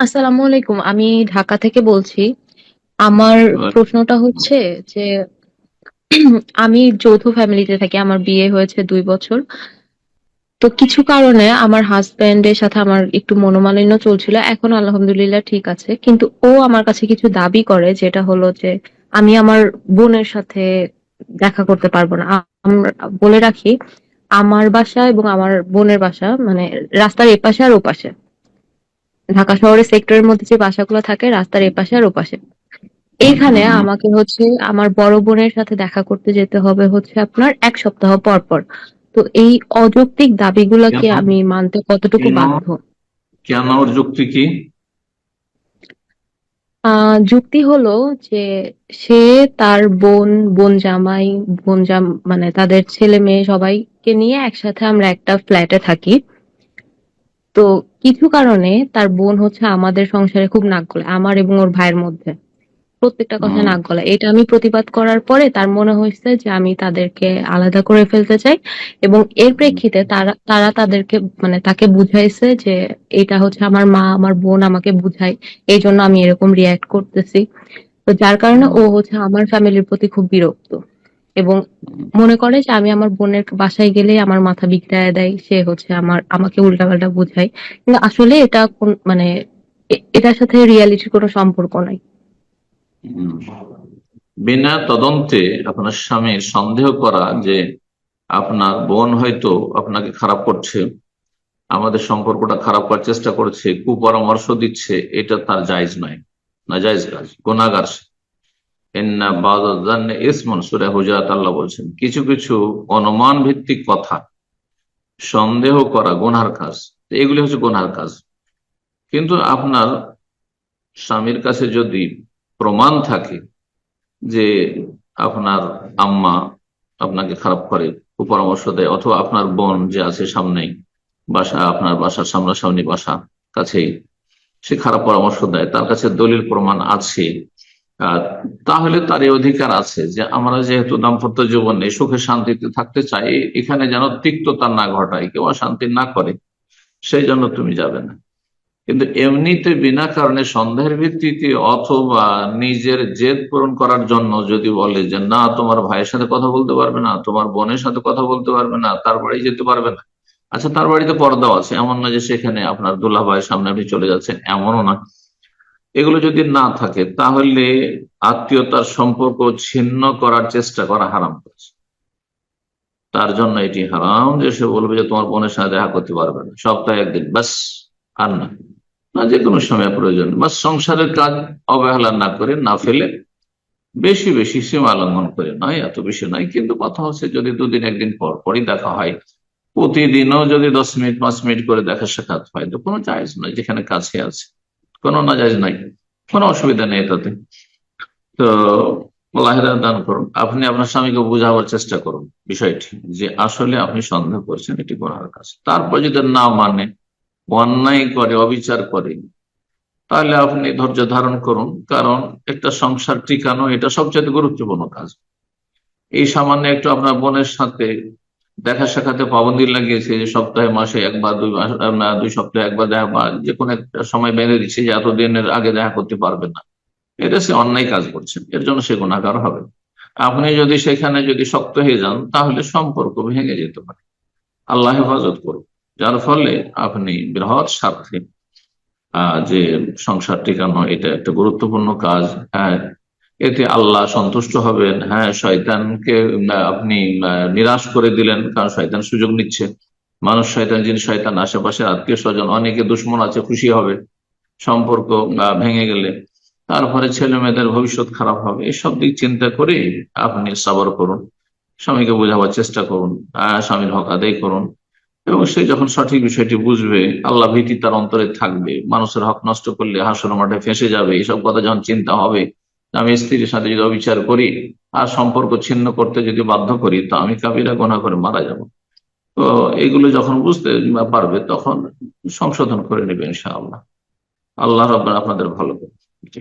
আসসালামু আলাইকুম। আমি ঢাকা থেকে বলছি আমার প্রশ্নটা হচ্ছে যে আমি যৌথ ফ্যামিলিতে থাকি আমার বিয়ে হয়েছে দুই বছর। তো কিছু কারণে আমার হাজবেন্ডের সাথে আমার একটু মনোমালিন্য চলছিল। এখন আলহামদুলিল্লাহ ঠিক আছে। কিন্তু ও আমার কাছে কিছু দাবি করে যেটা হলো যে আমি আমার বোনের সাথে দেখা করতে পারব না। আমরা বলে রাখি আমার বাসা এবং আমার বোনের বাসা মানে রাস্তার এপাশে আর ওপাশে। ঢাকা শহরের সেক্টরের মধ্যে যে বাসাগুলো থাকে রাস্তার এপাশে আর ওপাশে। এইখানে আমাকে হচ্ছে আমার বড় বোনের সাথে দেখা করতে যেতে হবে হচ্ছে আপনার এক সপ্তাহ পর পর। তো এই অযৌক্তিক দাবিগুলোকে আমি মানতে কতটুকু বাধ্য? কেন ওর যুক্তি কি যুক্তি হলো যে সে তার বোন বোন জামাই বোন জাম মানে তাদের ছেলে মেয়ে সবাইকে নিয়ে একসাথে আমরা একটা ফ্ল্যাটে থাকি। তো কিছু কারণে তার বোন হচ্ছে আমাদের সংসারে খুব নাক গলায় আমার এবং ওর ভাইয়ের মধ্যে। প্রত্যেকটা কথা নাক গলায়। এটা আমি প্রতিবাদ করার পরে তার মনে হয়েছে যে আমি তাদেরকে আলাদা করে ফেলতে চাই এবং এর প্রেক্ষিতে তারা তারা তাদেরকে মানে তাকে বুঝাইছে যে এটা হচ্ছে আমার মা আমার বোন আমাকে বুঝায় এই জন্য আমি এরকম রিয়াক্ট করতেছি। তো যার কারণে ও হচ্ছে আমার ফ্যামিলির প্রতি খুব বিরক্ত। এবং মনে করে যে আমি আমার বোনের বাসায় গেলে আমার মাথা বিগড়ায় দেয়, সে হচ্ছে আমার, আমাকে উল্টাপাল্টা বোঝায় কিন্তু আসলে এটা কোন মানে এটার সাথে রিয়ালিটির কোনো সম্পর্ক নাই। বিনা তদন্তে আপনার স্বামীর সন্দেহ করা যে আপনার বোন হয়তো আপনাকে খারাপ করছে, আমাদের সম্পর্কটা খারাপ করার চেষ্টা করছে, কুপরামর্শ দিচ্ছে, এটা তার জায়জ নয় না জায়জ কাজ গুনাগার সে। বলছেন, কিছু কিছু অনুমান ভিত্তিক কথা, সন্দেহ করা গুনহার কাজ এগুলি হচ্ছে গুনহার কাজ। কিন্তু আপনার স্বামীর কাছে যদি প্রমাণ থাকে যে আপনার আম্মা আপনাকে খারাপ করে, পরামর্শ দেয়, অথবা আপনার বোন যে আছে সামনেই, বাসা, আপনার বাসার সামনাসামনি বাসা কাছেই, সে খারাপ পরামর্শ দেয়, তার কাছে দলিল প্রমাণ আছে তাহলে তার অধিকার আছে যে আমরা যেহেতু দাম্পত্য জীবনে সুখে শান্তিতে থাকতে চাই, এখানে যেন তিক্ততা না ঘটায়, কেউ অশান্তি না করে, সেই জন্য তুমি যাবে না। কিন্তু এমনিতে বিনা কারণে সন্দেহের ভিত্তিতে অথবা নিজের জেদ পূরণ করার জন্য যদি বলে যে না, তোমার ভাইয়ের সাথে কথা বলতে পারবে না, তোমার বোনের সাথে কথা বলতে পারবে না, তার বাড়ি যেতে পারবে না। আচ্ছা তার বাড়িতে পর্দাও আছে, এমন না যে সেখানে আপনার দুল্লা ভাইয়ের সামনে আপনি চলে যাচ্ছেন, এমনও না। এগুলো যদি না থাকে, তাহলে আত্মীয়তার সম্পর্ক ছিন্ন করার চেষ্টা করা হারাম করেছে তার জন্য এটি হারাম যে সে বলবে যে তোমার বোনের সাথে দেখা করতে পারবে না। সপ্তাহে একদিন, ব্যাস, আর না। না, যে কোনো সময় প্রয়োজন। বা সংসারের কাজ অবহেলা না করে, না ফেলে, বেশি বেশি সীমা লঙ্ঘন করে নয়, এত বেশি নয়। কিন্তু কথা হচ্ছে, যদি দুদিন, একদিন পর পরই দেখা হয়, প্রতিদিনও যদি দশ মিনিট, পাঁচ মিনিট করে দেখা সাক্ষাৎ হয়, তো কোনো চাইজ নয় যেখানে কাছে আছে। কোনো নাজাইজ নাই, কোনো অসুবিধা নেই তাতে। তো দান করুন। আপনি আপনার স্বামীকে বোঝাবার চেষ্টা করুন বিষয়টি, যে আসলে আপনি সন্দেহ করছেন এটি করার কাজ। তারপর যদি না মানে অন্যায় করে, অবিচার করে, তাহলে আপনি ধৈর্য ধারণ করুন, কারণ একটা সংসার টিকানো এটা সবচেয়ে গুরুত্বপূর্ণ কাজ। এই সামান্য একটু আপনার বোনের সাথে দেখা সাক্ষাতে পাবন্দি লাগিয়েছে যে সপ্তাহে মাসে একবার দুই মাস দুই সপ্তাহে একবার দেখা বা যে কোনো একটা সময় বেঁধে দিচ্ছে যে এতদিনের আগে দেখা করতে পারবে না। এটা সে অন্যায় কাজ করছে। এর জন্য সে গুণাকার হবে। আপনি যদি সেখানে যদি শক্ত হয়ে যান তাহলে সম্পর্ক ভেঙে যেতে পারে। আল্লাহ হেফাজত করুন যার ফলে আপনি বৃহৎ স্বার্থে আহ, যে সংসার টিকানো এটা একটা গুরুত্বপূর্ণ কাজ। হ্যাঁ এতে আল্লাহ সন্তুষ্ট হবেন। হ্যাঁ শয়তানকে আপনি নিরাশ করে দিলেন, কারণ শয়তান সুযোগ নিচ্ছে। মানুষ শয়তান, যিনি শয়তান আশেপাশে আত্মীয় স্বজন অনেকে দুশ্মন আছে, খুশি হবে, সম্পর্ক ভেঙে গেলে। তারপরে ছেলে মেয়েদের ভবিষ্যৎ খারাপ হবে। এসব দিক চিন্তা করে আপনি সাবর করুন, স্বামীকে বোঝাবার চেষ্টা করুন স্বামীর হক আদায় করুন। এবং সে যখন সঠিক বিষয়টি বুঝবে, আল্লাহ ভীতি তার অন্তরে থাকবে। মানুষের হক নষ্ট করলে হাসর মাঠে ফেঁসে যাবে। এসব কথা যখন চিন্তা হবে আমি স্ত্রীর সাথে যদি অবিচার করি আর সম্পর্ক ছিন্ন করতে যদি বাধ্য করি, তো আমি কাবিরা গোনা করে মারা যাব। তো এগুলো যখন বুঝতে পারবে, তখন সংশোধন করে নেবে ইনশাআল্লাহ। আল্লাহ রব আপনাদের ভালো করবে জি